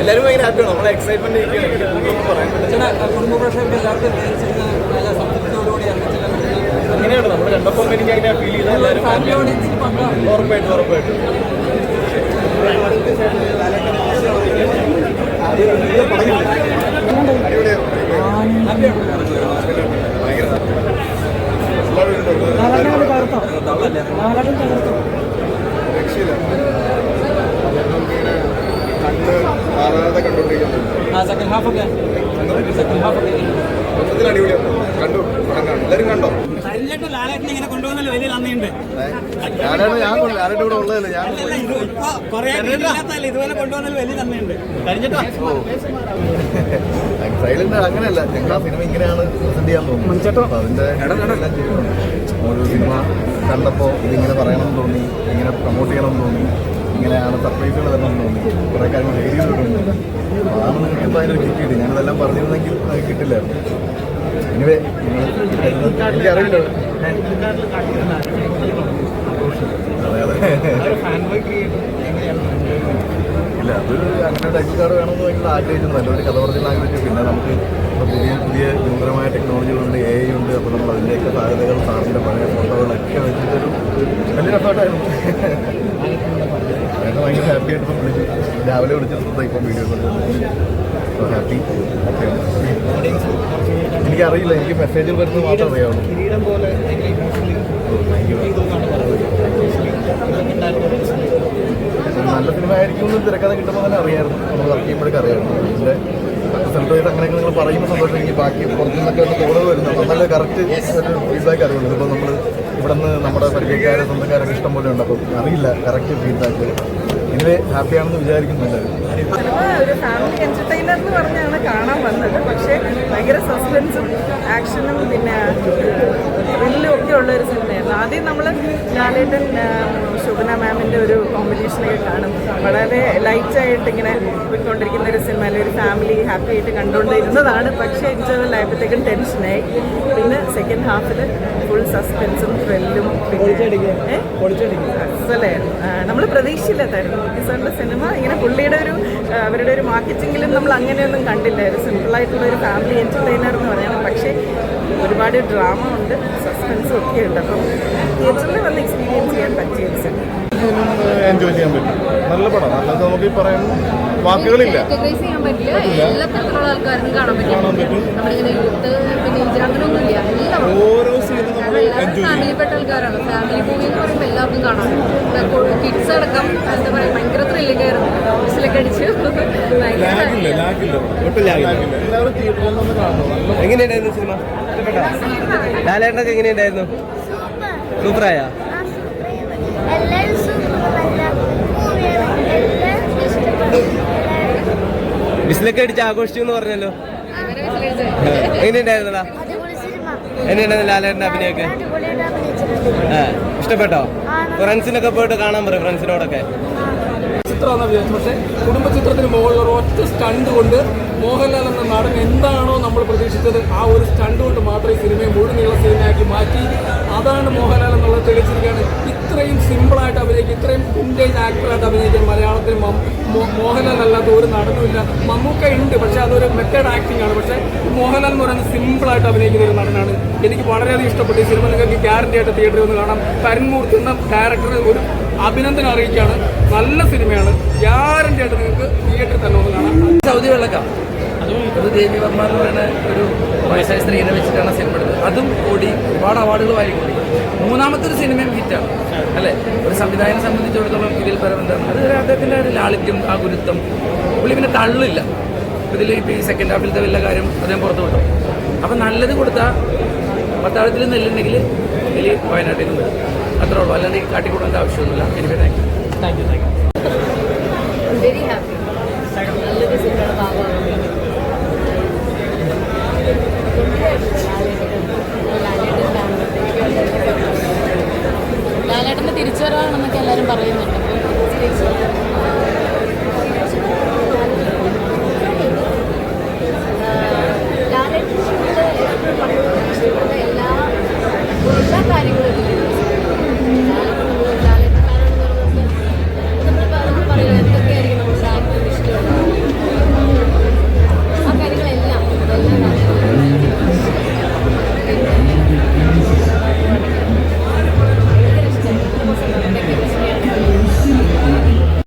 എല്ലാവരും ഭയങ്കര ഹാപ്പിയാണ് നമ്മളെ എക്സൈറ്റ്മെന്റ് അങ്ങനെയാണ്. നമ്മൾ കണ്ടപ്പോൾ എനിക്ക് അങ്ങനെ ഫീൽ ചെയ്ത് എല്ലാവരും ഫാമിലി happy ആണ്. ഓഡിയൻസിന് പങ്കാണ് ഉറപ്പായിട്ടും ഉറപ്പായിട്ടും കണ്ട് ആ സെക്കൻഡ് ഹാഫ് ഒക്കെ. സെക്കൻഡ് ഹാഫ് ഒക്കെ കണ്ടു എല്ലാവരും കണ്ടോ? ലാലേട്ടനെ ഇങ്ങനെ വലിയ നന്ദിയുണ്ട്. ഇപ്പൊ കുറെ ഇല്ലാത്തല്ലേ ഇതുപോലെ കൊണ്ടുപോകുന്നതിൽ വലിയ നന്ദിയുണ്ട്. സൈലന്റ് അങ്ങനെയല്ല. ഞങ്ങൾ ആ സിനിമ ഇങ്ങനെയാണ് പ്രസന്റ് ചെയ്യാൻ തോന്നുന്നത്. അതിന്റെ. ഒരു സിനിമ കണ്ടപ്പോൾ ഇതിങ്ങനെ പറയണമെന്ന് തോന്നി ഇങ്ങനെ പ്രൊമോട്ട് ചെയ്യണമെന്ന് തോന്നി ഇങ്ങനെയാണ് സർപ്രൈസുകൾ തരണമെന്ന് തോന്നി. കുറേ കാര്യങ്ങൾ ഏരിയ അതാണ് നിങ്ങൾക്ക് ഇപ്പോൾ അതിനൊരു കിട്ടിയത്. ഞാനതെല്ലാം പറഞ്ഞിരുന്നെങ്കിൽ കിട്ടില്ലായിരുന്നു. ഇല്ല അതൊരു അങ്ങനെ ടൈപ്പ് കാർഡ് വേണമെന്ന് ഭയങ്കര ആഗ്രഹിച്ചിരുന്നല്ലോ ഒരു കഥ പറഞ്ഞിട്ട് ആഗ്രഹിച്ചു പിന്നെ നമുക്ക് ഇപ്പോൾ പുതിയ പുതിയ നൂതനമായ ടെക്നോളജികളുണ്ട് എ ഐ ഉണ്ട്. അപ്പോൾ നമ്മൾ അതിന്റെയൊക്കെ സാധ്യതകൾ സാറിന്റെ പഴയ ഫോട്ടോകളൊക്കെ വെച്ചിട്ടൊരു നല്ല അതൊക്കെ ഭയങ്കര ഹാപ്പി ആയിട്ട് വിളിച്ച് രാവിലെ വിളിച്ചിട്ടുണ്ട് ഇപ്പം വീഡിയോ കോൾ ഹാപ്പി എനിക്കറിയില്ല എനിക്ക് മെസ്സേജിൽ വരുന്നത് മാത്രമേ അറിയാവുള്ളൂ നല്ല സിനിമ ആയിരിക്കും എന്ന് തിരക്കഥ കിട്ടുമ്പോൾ തന്നെ അറിയായിരുന്നു. നമ്മൾ വർക്ക് ചെയ്യുമ്പോഴൊക്കെ അറിയായിരുന്നു. അതിന്റെ റിസൾട്ട് ചെയ്ത് അങ്ങനെയൊക്കെ നിങ്ങൾ പറയുമ്പോൾ സന്തോഷം. എനിക്ക് ബാക്കി പുറത്തു നിന്നൊക്കെ ഒന്ന് കോൾ വരുന്നു അപ്പോൾ നല്ല കറക്റ്റ് ഒരു ഫീഡ്ബാക്ക് അറിയുള്ളൂ ഇപ്പോൾ നമ്മൾ ഇവിടെ നിന്ന് നമ്മുടെ പരിചയക്കാരെ സ്വന്തക്കാരൊക്കെ ഇഷ്ടം പോലെ ഉണ്ട്. അപ്പം അറിയില്ല കറക്റ്റ് ഫീഡ്ബാക്ക് ഇതിൽ ഹാപ്പിയാണെന്ന് വിചാരിക്കുന്നുണ്ട്. ഒരു ഫാമിലി എന്റർടൈനർ എന്ന് പറഞ്ഞാണ് കാണാൻ വന്നത്. ഭയങ്കര സസ്പെൻസും ആക്ഷനും പിന്നെ ത്രില്ലും ഒക്കെ ഉള്ള ഒരു സിനിമയായിരുന്നു ആദ്യം നമ്മൾ ലാലേട്ടൻ ശുഭന മാമിന്റെ ഒരു കോമ്പറ്റീഷനൊക്കെ കാണും. വളരെ ലൈറ്റായിട്ട് ഇങ്ങനെ പോയിക്കൊണ്ടിരിക്കുന്ന ഒരു സിനിമ അല്ലെങ്കിൽ ഒരു ഫാമിലി ഹാപ്പി ആയിട്ട് കണ്ടുകൊണ്ടിരുന്നതാണ്. പക്ഷേ ഇന്റർവെൽ ആയപ്പോഴത്തേക്കും ടെൻഷനായി പിന്നെ സെക്കൻഡ് ഹാഫിൽ ഫുൾ സസ്പെൻസും ത്രില്ലും നമ്മൾ പ്രതീക്ഷയില്ലാത്തായിരുന്നു. സാറിന്റെ സിനിമ ഇങ്ങനെ പുള്ളിയുടെ ഒരു അവരുടെ ഒരു മാർക്കറ്റിങ്ങിലും നമ്മൾ അങ്ങനെയൊന്നും കണ്ടില്ല ഒരു സിമ്പിളായിട്ടുള്ള ഒരു ഫാമിലി എന്റർടൈനർ എന്ന് പറയുന്നത്. പക്ഷേ ഒരുപാട് ഡ്രാമ ഉണ്ട് സസ്പെൻസും ഒക്കെ ഉണ്ട്. അപ്പം തിയേറ്ററിൽ വന്ന് എക്സ്പീരിയൻസ് ചെയ്യാൻ പറ്റിയ ഒരു സിനിമ എൻജോയ് ചെയ്യാൻ പറ്റും. നല്ല പടം. നല്ലത് നമുക്ക് ഈ പറയാൻ വാക്കുകളില്ല. കാണാൻ പറ്റും. ഓരോ സീനും നമ്മൾ എൻജോയ് ചെയ്യും. ആൾക്കാരാണ്. ഫാമിലി മൂവി എന്ന് പറയുമ്പോൾ എല്ലാവർക്കും കാണാം. കിഡ്സ് അടക്കം എന്താ പറയുക ഭയങ്കര ബസ്സിലൊക്കെ അടിച്ച്. എങ്ങനെയുണ്ടായിരുന്നു സിനിമ? ലാലേട്ടനൊക്കെ എങ്ങനെയുണ്ടായിരുന്നു? സൂപ്പറായ? ബിസിലൊക്കെ അടിച്ച് ആഘോഷിച്ചു എന്ന് പറഞ്ഞല്ലോ. എങ്ങനെയുണ്ടായിരുന്നടാ എങ്ങനെയുണ്ടായിരുന്നു ലാലേട്ടന്റെ അഭിനയൊക്കെ ഇഷ്ടപ്പെട്ടോ. ഫ്രണ്ട്സിനൊക്കെ പോയിട്ട് കാണാൻ പറയും ഫ്രണ്ട്സിനോടൊക്കെ. ചിത്രമാണെന്ന് വിചാരിച്ചു. പക്ഷേ കുടുംബ ചിത്രത്തിന് മുകളിൽ ഒരു ഒറ്റ സ്റ്റണ്ട് കൊണ്ട് മോഹൻലാൽ എന്ന നാടൻ എന്താണോ നമ്മൾ പ്രതീക്ഷിച്ചത് ആ ഒരു സ്റ്റണ്ട് കൊണ്ട് മാത്രമേ ഈ സിനിമയെ മുഴുനീള സിനിമയാക്കി മാറ്റി. അതാണ് മോഹൻലാൽ എന്നുള്ളത് തെളിയിച്ചിരിക്കുകയാണ്. ഇത്രയും സിമ്പിളായിട്ട് അഭിനയിക്കുക ഇത്രയും വിന്റേജ് ആക്ടറായിട്ട് അഭിനയിക്കാൻ മലയാളത്തിൽ മോഹൻലാൽ അല്ലാത്ത ഒരു നടനുമില്ല. മമ്മൂക്ക ഉണ്ട് പക്ഷേ അതൊരു മെത്തേഡ് ആക്ടിംഗ് ആണ്. പക്ഷേ മോഹൻലാൽ എന്ന് പറയുന്നത് സിമ്പിളായിട്ട് അഭിനയിക്കുന്ന ഒരു നടനാണ്. എനിക്ക് വളരെയധികം ഇഷ്ടപ്പെട്ടു. ഈ സിനിമ നിങ്ങൾക്ക് ഗ്യാരണ്ടി ആയിട്ട് തിയേറ്ററിൽ ഒന്ന് കാണാം. കരുൺമൂർത്തി എന്ന ഡയറക്ടർ ഒരു അഭിനന്ദനം അറിയിക്കുകയാണ്. നല്ല സിനിമയാണ്. ഗ്യാരണ്ടി ആയിട്ട് നിങ്ങൾക്ക് തിയേറ്ററിൽ തന്നെ ഒന്ന് കാണാം. സൗദി വെള്ളക്കാം. അതും ദേവി വർമ്മ എന്ന് പറയുന്ന ഒരു വയസ്സായ സ്ത്രീനെ വെച്ചിട്ടാണ് സിനിമ എടുത്തത്. അതും ഓടി ഒരുപാട് അവാർഡുകൾ കൂടി. മൂന്നാമത്തെ ഒരു സിനിമയും ഹിറ്റാണ് അല്ലേ? ഒരു സംവിധായകനെ സംബന്ധിച്ചിടത്തോളം ഇതിൽ പരം എന്താണ്? അത് അദ്ദേഹത്തിന്റെ ഒരു ലാളിത്യം ആ ഗുരുത്വം. പുള്ളി പിന്നെ തള്ളില്ല. ഇതിൽ ഇപ്പോൾ ഈ സെക്കൻഡ് ഹാഫിലത്തെ വല്ല കാര്യം അദ്ദേഹം പുറത്തു വിട്ടു. അപ്പം നല്ലത് കൊടുത്താൽ പത്താഴത്തിൽ നെല്ലുണ്ടെങ്കിൽ ഇതിൽ വയനാട്ടിൽ നിന്ന് വരും. അത്രേ ഉള്ളൂ. അല്ലാണ്ട് ഈ കാട്ടിക്കൂടേണ്ട ആവശ്യമൊന്നുമില്ല. എനിക്ക് thank you thank you thank you very happy നല്ലൊരു സിനിമയുടെ ഭാഗമാണ്